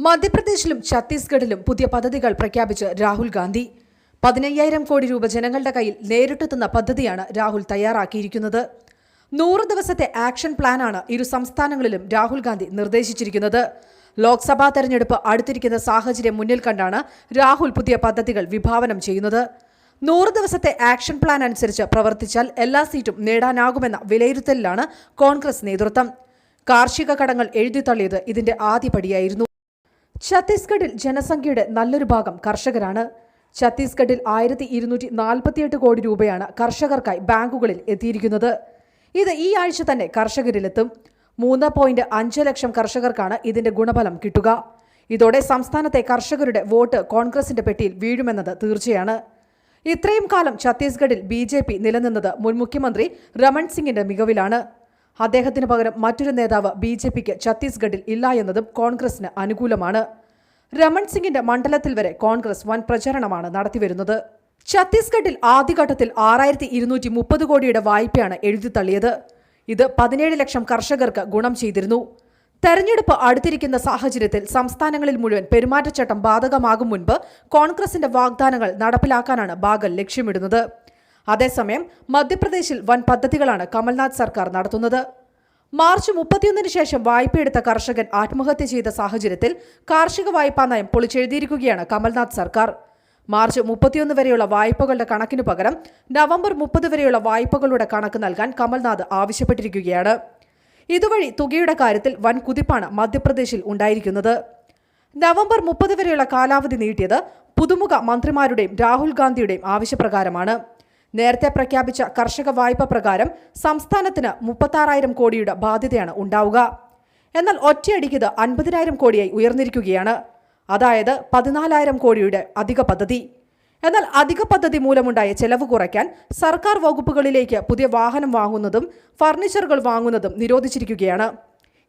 മധ്യപ്രദേശിലും ഛത്തീസ്ഗഡിലും പുതിയ പദ്ധതികൾ പ്രഖ്യാപിച്ച് രാഹുൽ ഗാന്ധി. പതിനയ്യായിരം കോടി രൂപ ജനങ്ങളുടെ കയ്യിൽ നേരിട്ടെത്തുന്ന പദ്ധതിയാണ് രാഹുൽ തയ്യാറാക്കിയിരിക്കുന്നത്. നൂറ് ദിവസത്തെ ആക്ഷൻ പ്ലാനാണ് ഇരു സംസ്ഥാനങ്ങളിലും രാഹുൽ ഗാന്ധി നിർദ്ദേശിച്ചിരിക്കുന്നത്. ലോക്സഭാ തെരഞ്ഞെടുപ്പ് അടുത്തിരിക്കുന്ന സാഹചര്യം മുന്നിൽ കണ്ടാണ് രാഹുൽ പുതിയ പദ്ധതികൾ വിഭാവനം ചെയ്യുന്നത്. നൂറ് ദിവസത്തെ ആക്ഷൻ പ്ലാൻ അനുസരിച്ച് പ്രവർത്തിച്ചാൽ എല്ലാ സീറ്റും നേടാനാകുമെന്ന വിലയിരുത്തലിലാണ് കോൺഗ്രസ് നേതൃത്വം. കാർഷിക കടങ്ങൾ എഴുതിത്തള്ളിയത് ഇതിന്റെ ആദ്യപടിയായിരുന്നു. ഛത്തീസ്ഗഡിൽ ജനസംഖ്യയുടെ നല്ലൊരു ഭാഗം കർഷകരാണ്. ഛത്തീസ്ഗഡിൽ ആയിരത്തി ഇരുന്നൂറ്റി നാൽപ്പത്തിയെട്ട് കോടി രൂപയാണ് കർഷകർക്കായി ബാങ്കുകളിൽ എത്തിയിരിക്കുന്നത്. ഇത് ഈ ആഴ്ച തന്നെ കർഷകരിലെത്തും. മൂന്ന് പോയിന്റ് അഞ്ച് ലക്ഷം കർഷകർക്കാണ് ഇതിന്റെ ഗുണഫലം കിട്ടുക. ഇതോടെ സംസ്ഥാനത്തെ കർഷകരുടെ വോട്ട് കോൺഗ്രസിന്റെ പെട്ടിയിൽ വീഴുമെന്നത് തീർച്ചയാണ്. ഇത്രയും കാലം ഛത്തീസ്ഗഡിൽ ബി നിലനിന്നത് മുൻ മുഖ്യമന്ത്രി രമൺ സിംഗിന്റെ മികവിലാണ്. അദ്ദേഹത്തിന് പകരം മറ്റൊരു നേതാവ് ബി ജെ പിക്ക് ഛത്തീസ്ഗഡിൽ ഇല്ല എന്നതും കോൺഗ്രസിന് അനുകൂലമാണ്. രമൺ സിംഗിന്റെ മണ്ഡലത്തിൽ വരെ കോൺഗ്രസ് വൻ പ്രചരണമാണ് നടത്തിവരുന്നത്. ഛത്തീസ്ഗഡിൽ ആദ്യഘട്ടത്തിൽ ആറായിരത്തി ഇരുന്നൂറ്റി മുപ്പത് കോടിയുടെ വായ്പയാണ് എഴുതിത്തള്ളിയത് ഇത് പതിനേഴ് ലക്ഷം കർഷകർക്ക് ഗുണം ചെയ്തിരുന്നു. തെരഞ്ഞെടുപ്പ് അടുത്തിരിക്കുന്ന സാഹചര്യത്തിൽ സംസ്ഥാനങ്ങളിൽ മുഴുവൻ പെരുമാറ്റച്ചട്ടം ബാധകമാകും മുൻപ് കോൺഗ്രസിന്റെ വാഗ്ദാനങ്ങൾ നടപ്പിലാക്കാനാണ് ബാഗൽ ലക്ഷ്യമിടുന്നത്. അതേസമയം മധ്യപ്രദേശിൽ വൻ പദ്ധതികളാണ് കമൽനാഥ് സർക്കാർ നടത്തുന്നത്. മാർച്ച് മുപ്പത്തിയൊന്നിന് ശേഷം വായ്പയെടുത്ത കർഷകൻ ആത്മഹത്യ ചെയ്ത സാഹചര്യത്തിൽ കാർഷിക വായ്പാ നയം പൊളിച്ചെഴുതിയിരിക്കുകയാണ് കമൽനാഥ് സർക്കാർ. മാർച്ച് മുപ്പത്തിയൊന്ന് വരെയുള്ള വായ്പകളുടെ കണക്കിനു പകരം നവംബർ മുപ്പത് വരെയുള്ള വായ്പകളുടെ കണക്ക് നൽകാൻ കമൽനാഥ് ആവശ്യപ്പെട്ടിരിക്കുകയാണ്. ഇതുവഴി തുകയുടെ കാര്യത്തിൽ വൻ കുതിപ്പാണ് മധ്യപ്രദേശിൽ ഉണ്ടായിരിക്കുന്നത്. നവംബർ മുപ്പത് വരെയുള്ള കാലാവധി നീട്ടിയത് പുതുമുഖ മന്ത്രിമാരുടെയും രാഹുൽ ഗാന്ധിയുടെയും ആവശ്യപ്രകാരമാണ്. നേരത്തെ പ്രഖ്യാപിച്ച കർഷക വായ്പ പ്രകാരം സംസ്ഥാനത്തിന് മുപ്പത്താറായിരം കോടിയുടെ ബാധ്യതയാണ് ഉണ്ടാവുക. എന്നാൽ ഒറ്റയടിക്ക് ഇത് അൻപതിനായിരം കോടിയായി ഉയർന്നിരിക്കുകയാണ്. അതായത് പതിനാലായിരം കോടിയുടെ അധിക പദ്ധതി. എന്നാൽ അധിക പദ്ധതി മൂലമുണ്ടായ ചെലവ് കുറയ്ക്കാൻ സർക്കാർ വകുപ്പുകളിലേക്ക് പുതിയ വാഹനം വാങ്ങുന്നതും ഫർണിച്ചറുകൾ വാങ്ങുന്നതും നിരോധിച്ചിരിക്കുകയാണ്.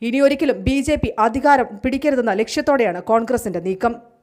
ഇനിയൊരിക്കലും ബി ജെ പി അധികാരം പിടിക്കരുതെന്ന ലക്ഷ്യത്തോടെയാണ് കോൺഗ്രസിന്റെ നീക്കം.